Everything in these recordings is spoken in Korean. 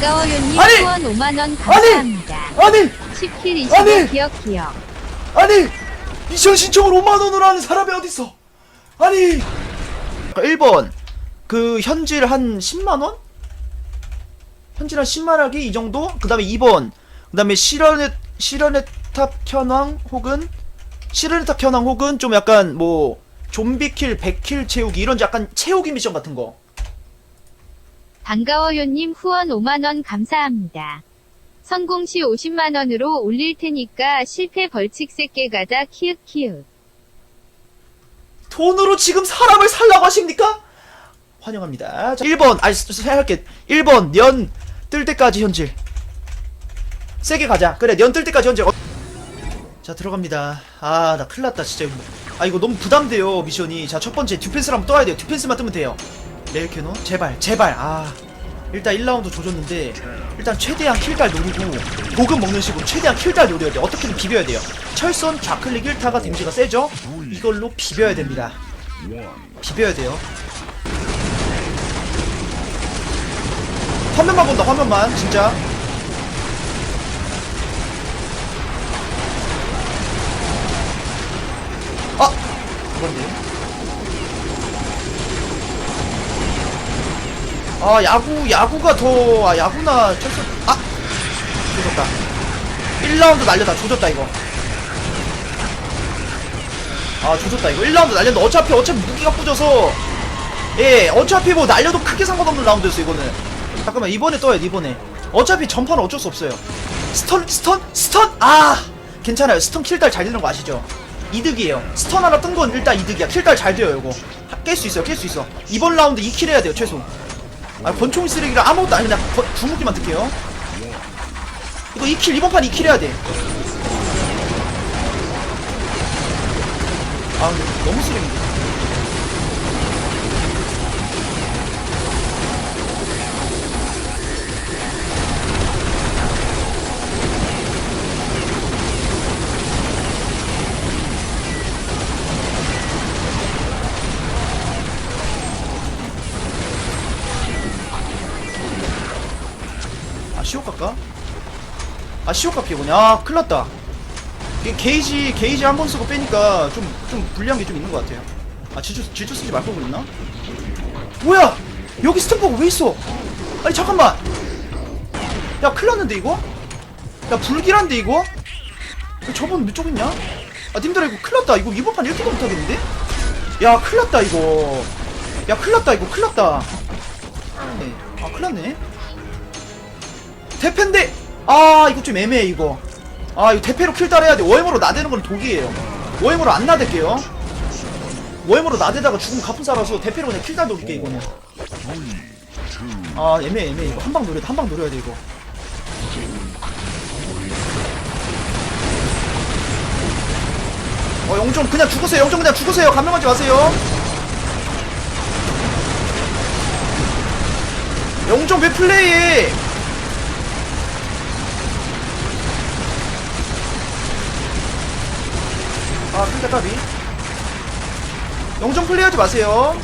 반가워요님 아니! 후원 5만원 감사합니다. 아니 10킬 아니! 25 기억 기억. 아니 미션 신청을 5만원으로 하는 사람이 어딨어 아니 1번 그 현질 한 10만원? 현질 한 10만하기 이 정도? 그 다음에 2번 그 다음에 실현의 실현의 탑 현황 혹은 실현의 탑 현황 혹은 좀 약간 뭐 좀비킬 100킬 채우기 이런 약간 채우기 미션 같은 거 반가워요님 후원 5만원 감사합니다. 성공 시 50만원으로 올릴 테니까 실패 벌칙 새끼 가자 키읔 키읔. 돈으로 지금 사람을 살라고 하십니까? 환영합니다. 자, 1번, 아니, 생각할게. 1번, 년뜰 때까지 현질. 세게 가자. 그래, 년뜰 때까지 현질. 어. 자, 들어갑니다. 아, 나 큰일 났다, 진짜. 아, 이거 너무 부담돼요, 미션이. 자, 첫 번째, 듀펜스를 한번 떠야 돼요. 듀펜스만 뜨면 돼요. 레일캐노? 제발, 제발. 아. 일단 1라운드 조졌는데, 일단 최대한 킬달 노리고, 보급 먹는 식으로 최대한 킬달 노려야 돼요. 어떻게든 비벼야 돼요. 철선 좌클릭 1타가 데미지가 세죠? 이걸로 비벼야 됩니다. 비벼야 돼요. 화면만 본다, 화면만. 진짜. 아! 그건데. 아, 야구, 야구가 더, 아, 야구나, 철수, 아! 조졌다. 1라운드 날려다, 조졌다, 이거. 아, 조졌다, 이거. 1라운드 날렸는데, 어차피, 어차피 무기가 부져서, 예, 어차피 뭐 날려도 크게 상관없는 라운드였어, 이거는. 잠깐만, 이번에 떠야 돼, 이번에. 어차피 전판은 어쩔 수 없어요. 스턴, 스턴, 스턴! 아! 괜찮아요. 스턴 킬달 잘 되는 거 아시죠? 이득이에요. 스턴 하나 뜬 건 일단 이득이야. 킬달 잘 돼요, 이거. 깰 수 있어요, 깰 수 있어. 이번 라운드 2킬 해야 돼요, 최소. 아, 권총 쓰레기라 아무것도 아니, 그냥 거- 주무기만 뜰게요. 이거 2킬, 이번 판 2킬 해야 돼. 아, 근데 너무 쓰레기인데. 아 시오카 피해보냐 아 큰일났다 게이지 게이지 한 번 쓰고 빼니까 좀 좀 불리한 게 좀 있는 것 같아요 아 질주 질주 쓰지 말걸 그랬나? 뭐야 여기 스탬퍼가 왜 있어 아니 잠깐만 야 큰일났는데 이거? 야 불길한데 이거? 야, 저번 몇쪽 있냐? 아 님들아 이거 큰일났다 이거 이번 판 이렇게도 못하겠는데? 야 큰일났다 이거 야 큰일났다 이거 큰일났다 네. 아 큰일났네 대패인데 아 이거 좀 애매해 이거. 아 이거 대패로 킬 따라야 돼. 워햄으로 나대는 건 독이에요. 워햄으로 안 나댈게요. 워햄으로 나대다가 죽으면 가품살아서 대패로 그냥 킬달 노릴게 이거는. 아 애매해 애매해. 이거 한 방 노려야 돼한 방 노려야 돼 이거. 어 영종 그냥 죽으세요. 영종 그냥 죽으세요. 감명하지 마세요. 영종 왜 플레이해 아, 큰데 까비. 영정 플레이하지 마세요.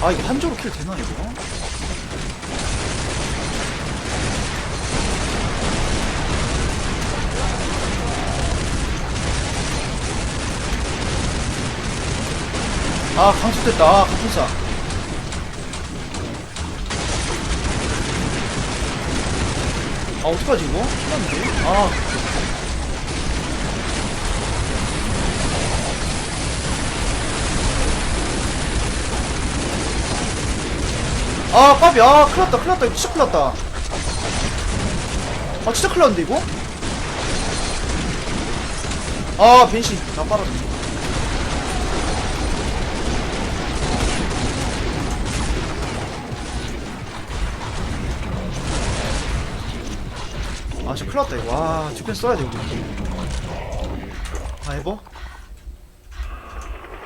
아, 이거 한조로 킬 되나, 이거? 아, 강수됐다. 아, 강수사. 아, 어떡하지, 이거? 큰일났는데? 아. 아, 까비. 아, 큰일 났다, 큰일 났다. 이거 진짜 큰일 났다. 아, 진짜 큰일 났는데, 이거? 아, 벤시. 나 빨아줘. 아 진짜 큰일났다 이거. 와 디펜스 써야 돼 우리. 아 해보?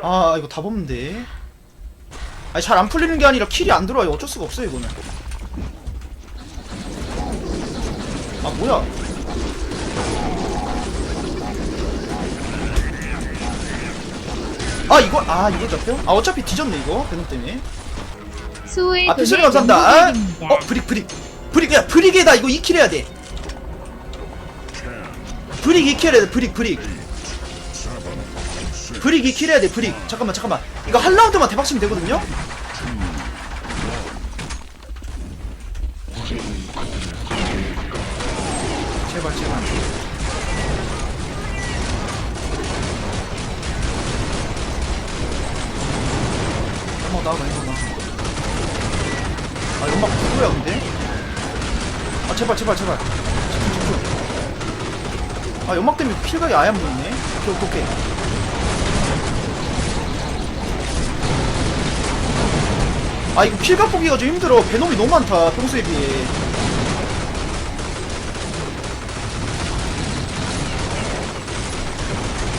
아 이거 다 뽑는데 아니 잘 안 풀리는 게 아니라 킬이 안 들어와요. 어쩔 수가 없어요 이거는. 아 뭐야? 아 이거 아 이거 잡혀? 아 어차피 뒤졌네 이거. 배너 때문에. 수호의 아 피소리 감사합니다. 영무드립니다. 어 브릭 브릭. 브릭 야 브릭에다. 이거 2킬 해야 돼 브릭 2킬 해야 돼 브릭 브릭. 브릭 2킬 해야 돼 브릭. 잠깐만 잠깐만. 이거 한 라운드만 대박 치면 되거든요? 제발 제발. 한번 나와봐 한번 나와 아 연막 누구야 근데? 아 제발 제발 제발 아 연막 때문에 필각이 아예 안 보이네. 오케이 오케이 아 이거 필각 보기가 좀 힘들어. 배놈이 너무 많다 평소에 비해.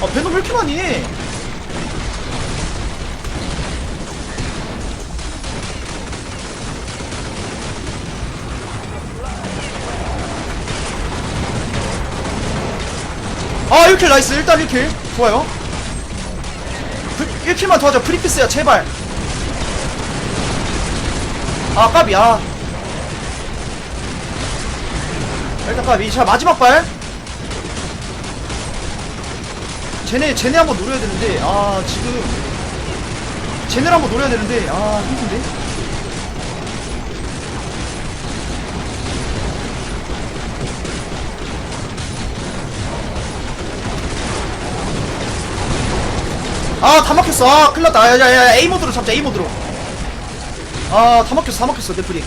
아 배놈 왜 이렇게 많이 해 아 1킬 나이스. 일단 1킬. 좋아요. 1킬만 더 하자. 프리피스야 제발. 아 까비. 아. 일단 까비. 자 마지막 발. 쟤네 쟤네 한번 노려야 되는데. 아 지금. 쟤네를 한번 노려야 되는데. 아 힘든데 아, 다 막혔어. 아, 큰일 났다. 야, 야, 야, A 모드로 잡자, A 모드로. 아, 다 막혔어, 다 막혔어, 내 프리.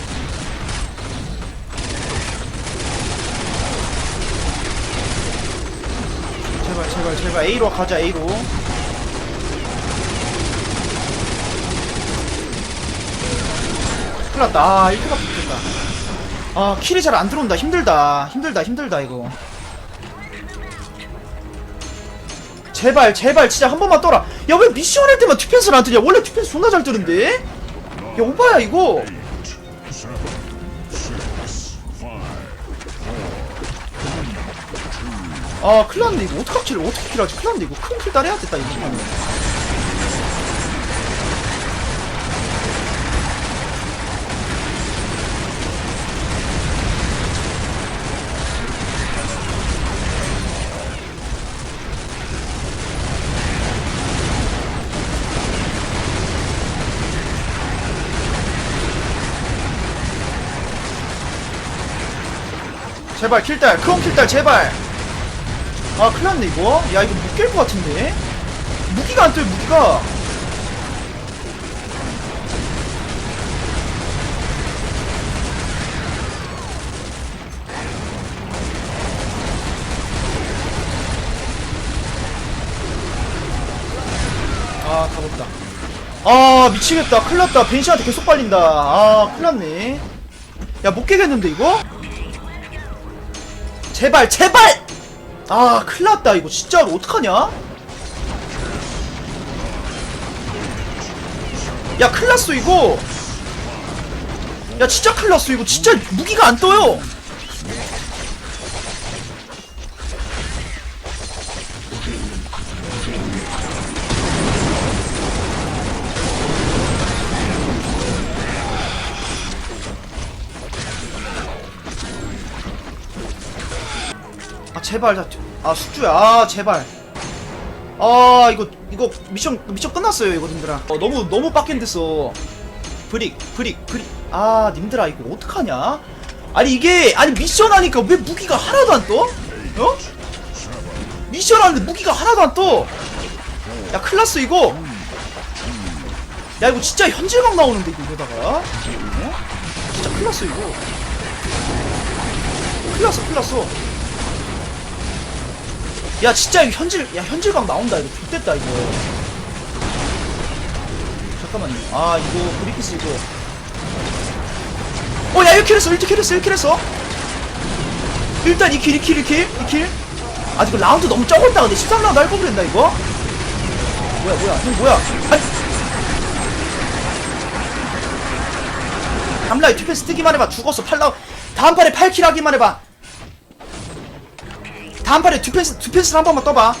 제발, 제발, 제발, A로 가자, A로. 큰일 났다. 아, 1킬가 붙겠다. 아, 킬이 잘 안 들어온다. 힘들다. 힘들다, 힘들다, 이거. 제발 제발 진짜 한 번만 떠라. 야 왜 미션 할 때만 디펜스를 안 뜨냐? 원래 디펜스 존나 잘 뜨는데? 야 오바야 이거. 아 큰일났네 이거. 어떡하 킬 어떻게 킬하지? 큰일났네 이거. 큰 킬 따내야 겠다 이거 제발 킬딸 크롬 킬딸 제발. 아 큰일났네 이거. 야 이거 못 깰 것 같은데? 무기가 안 떠요 무기가. 아 가볍다. 아 미치겠다. 큰일났다. 벤시한테 계속 빨린다. 아 큰일났네. 야 못 깨겠는데 이거? 제발 제발! 아 큰일났다. 이거 진짜로 어떡하냐? 야 큰일났어 이거. 야 진짜 큰일났어. 이거 진짜 무기가 안 떠요 제발 자- 아 숙주야. 아 제발. 아 이거 이거 미션 미션 끝났어요 이거 님들아. 어, 너무 너무 빡센데서 브릭 브릭 브릭. 아 님들아 이거 어떡하냐? 아니 이게 아니 미션 하니까 왜 무기가 하나도 안 떠? 어? 미션 하는데 무기가 하나도 안 떠? 야 큰일났어 이거. 야 이거 진짜 현질감 나오는데 이거 이러다가. 어? 진짜 큰일났어 이거. 큰일났어 큰일났어 야 진짜 이거 현질 야 현질감 나온다. 이거 좋됐다 이거. 잠깐만요. 아 이거 브리키스 이거. 어야 1킬 했어 1킬 했어 1킬 했어. 일단 2킬 2킬 2킬 2킬. 아 이거 라운드 너무 적었다 근데 13라운드 할거 그랬나 이거? 뭐야 뭐야 형 뭐야? 아니 담라이 투패스 뜨기만 해봐. 죽었어 8라운 다음 판에 8킬 하기만 해봐 판에 디펜스 디펜스 한 번만 떠봐.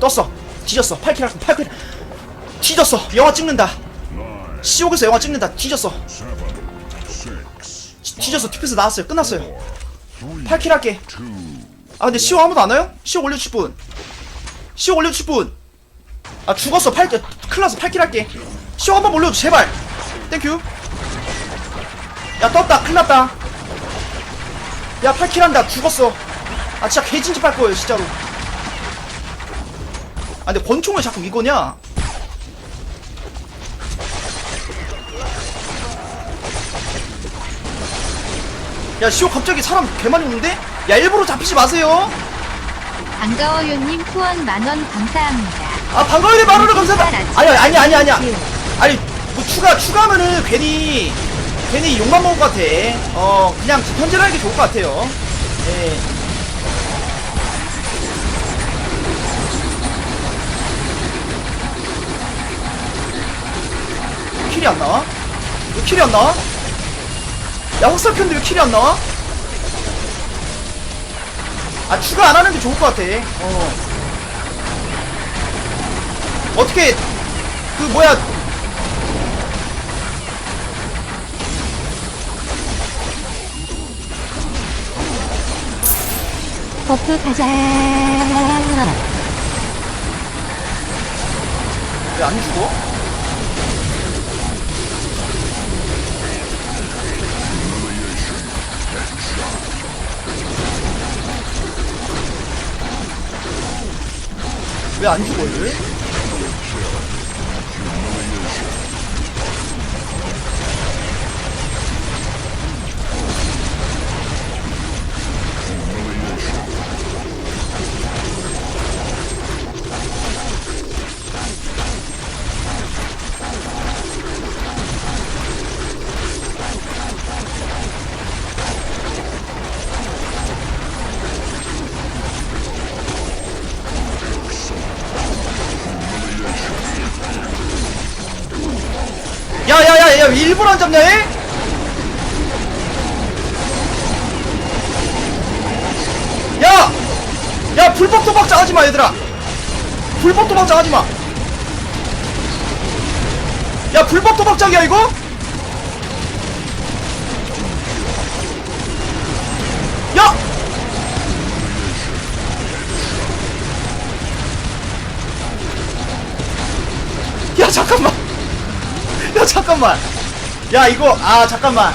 떴어. 뒤졌어. 8킬 할거 8킬 뒤졌어. 영화 찍는다. 시옥에서 영화 찍는다. 뒤졌어. 뒤- 뒤졌어. 디펜스 나왔어요. 끝났어요. 8킬 할게. 아 근데 시옥 아무도 안 와요? 시옥 올려주실 분. 시옥 올려주실 분 아 죽었어. 8 클났어 8킬 할게. 시옥 한번 올려줘. 제발. 땡큐 야 떴다. 큰났다. 야 8킬 한다. 죽었어 아 진짜 개진집 할 거예요 진짜로. 아 근데 권총을 자꾸 이거냐? 야 시오 갑자기 사람 개 많이 오는데? 야 일부러 잡히지 마세요. 반가워요님 후원 만원 감사합니다. 아 반가워요 마루를 감사합니다. 아니 아니 아니 아니야 아니 뭐 추가 추가하면은 괜히 괜히 욕만 먹을 것 같아. 어 그냥 현질하는 게 좋을 것 같아요. 예 킬이 안 나와? 왜 킬이 안 나와? 야 켰는데 왜 킬이 안 나와? 아 추가 안 하는 게 좋을 것 같아 어 어떻게 그 뭐야 버프 가자. 왜 안 죽어? 왜 안 죽어 얘? 야야야야 야, 일부러 안 잡냐 얘? 야! 야 불법 도박자 하지마 얘들아 불법 도박자 하지마 야 불법 도박장이야 이거? 야! 야 잠깐만 야 잠깐만. 야 이거 아 잠깐만.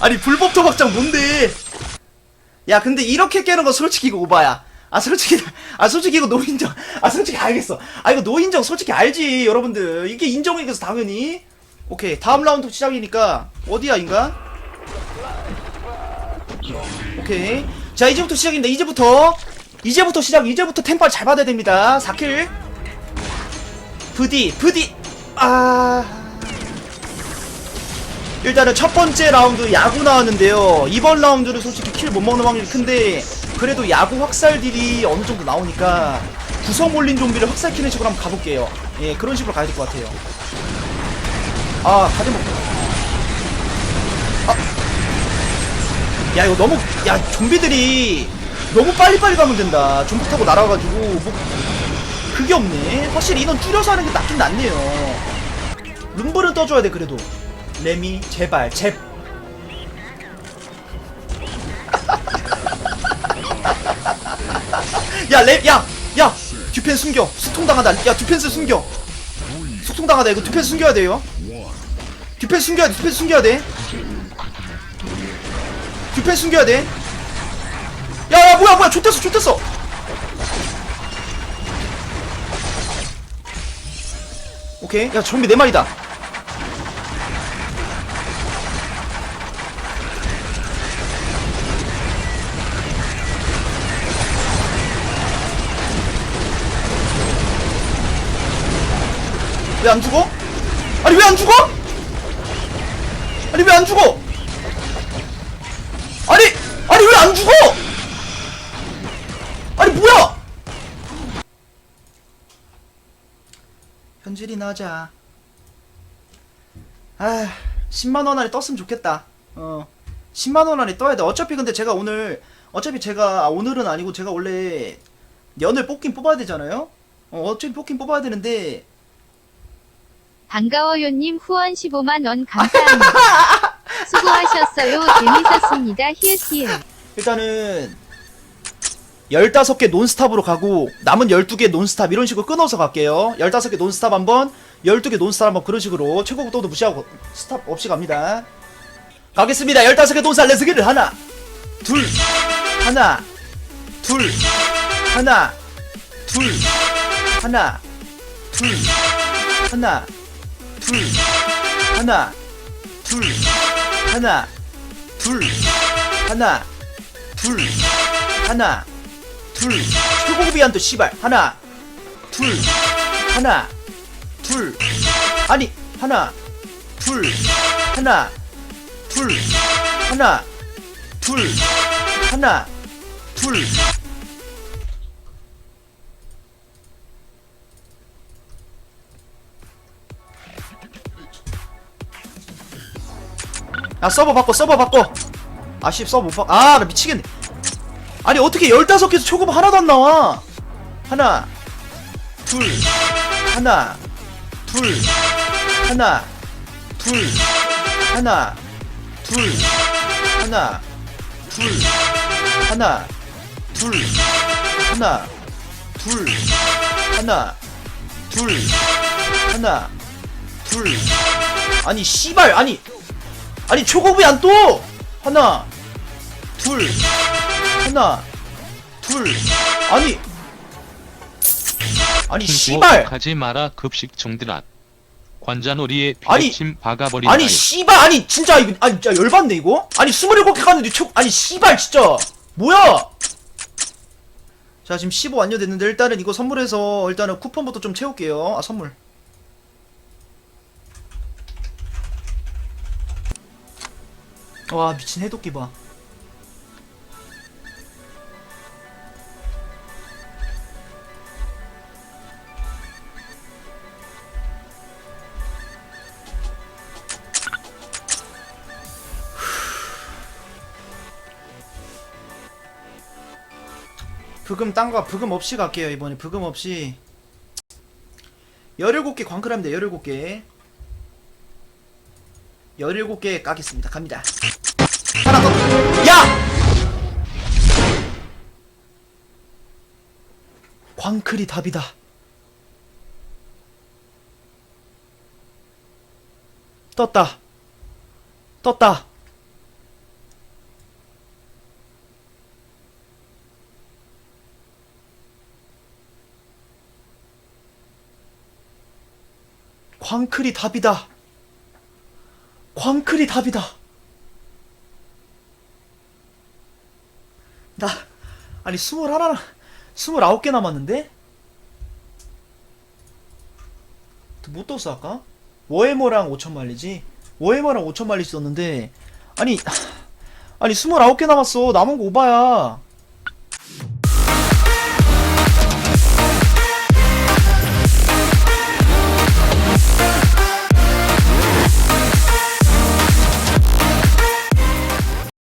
아니 불법 도박장 뭔데? 야 근데 이렇게 깨는 거 솔직히 이거 오바야. 아 솔직히 아 솔직히 이거 노인정 아 솔직히 알겠어. 아 이거 노인정 솔직히 알지 여러분들. 이게 인정이겠어 당연히. 오케이 다음 라운드 시작이니까 어디야 인간? 오케이. 자 이제부터 시작인데 이제부터 이제부터 시작 이제부터 템파를 잘 받아야 됩니다. 4킬. 부디 부디. 아. 일단은 첫 번째 라운드 야구 나왔는데요. 이번 라운드는 솔직히 킬 못 먹는 확률이 큰데 그래도 야구 확살 딜이 어느 정도 나오니까 구성 올린 좀비를 확살 키는 식으로 한번 가볼게요. 예 그런 식으로 가야 될 것 같아요. 아 가지 못야 이거 너무 야 좀비들이 너무 빨리빨리 가면 된다 좀비 타고 날아가지고 뭐 그게 없네 확실히 인원 줄여서 하는 게 낫긴 낫네요 룸블은 떠줘야 돼 그래도 레미 제발 제 야, 랩, 야, 야, 듀펜 숨겨. 수통 당하다. 야, 듀펜스 숨겨. 수통 당하다. 이거 듀펜 숨겨야 돼요. 듀펜 숨겨야 돼. 듀펜 숨겨야 돼. 듀펜 숨겨야 돼. 뭐야, 뭐야, 좋댔어, 좋댔어. 오케이, 야, 좀비 네 마리다. 왜 안 죽어? 아니 왜 안 죽어? 아니 왜 안 죽어? 아니 아니 왜 안 죽어? 아니 뭐야? 현질이 나자. 아 10만원 안에 떴으면 좋겠다 어 10만원 안에 떠야 돼 어차피 근데 제가 오늘 어차피 제가 아, 오늘은 아니고 제가 원래 연을 뽑긴 뽑아야 되잖아요 어, 어차피 뽑긴 뽑아야 되는데 반가워요님 후원 15만원 감사합니다. 수고하셨어요. 재밌었습니다. 히읗히읗. 일단은 15개 논스탑으로 가고 남은 12개 논스탑 이런 식으로 끊어서 갈게요. 15개 논스탑 한번 12개 논스탑 한번 그런 식으로 최고급도도 무시하고 스탑 없이 갑니다. 가겠습니다. 15개 논스탑 레스기를 하나 둘 하나 둘 하나 둘 하나 둘 하나 둘 하나 둘 하나 둘 하나 둘 하나 둘. 최고급이 한도 씨발. 하나. 둘. 하나. 둘. 아니 하나. 둘. 하나. 둘. 하나. 둘. 하나. 둘. 아 서버 바꿔 서버 바꿔. 아씨 서버 못 바꿔 아 나 미치겠네 아니 어떻게 15개에서 초급 하나도 안 나와 하나 둘 하나 둘 하나 둘 하나 둘 하나 둘 하나 둘 하나 둘 하나 둘 하나 둘 아니 씨발 아니 아니 초급이 안 떠! 하나 둘 하나 둘 아니. 아니 씨발. 하지 마라 급식충들아. 관자놀이에 아니, 비침 박아버린다. 아니 씨발. 아니 진짜 이거 아니 진짜 열받네 이거? 아니 27개 갔는데 초 아니 씨발 진짜. 뭐야? 자 지금 15 완료됐는데 일단은 이거 선물해서 일단은 쿠폰부터 좀 채울게요. 아 선물. 와 미친 해독기 봐 브금 딴거 브금 없이 갈게요 이번에. 브금 없이. 17개 광클하면 돼 17개. 17개 까겠습니다. 갑니다. 하나 더. 야! 광클이 답이다. 떴다. 떴다 광클이 답이다. 광클이 답이다. 나 아니 스물 하나 스물아홉 개 남았는데? 못 떴어 아까? 워해머랑 5천 말리지? 워해머랑 5천 말리 썼는데 아니 아니 스물아홉 개 남았어. 남은 거 오바야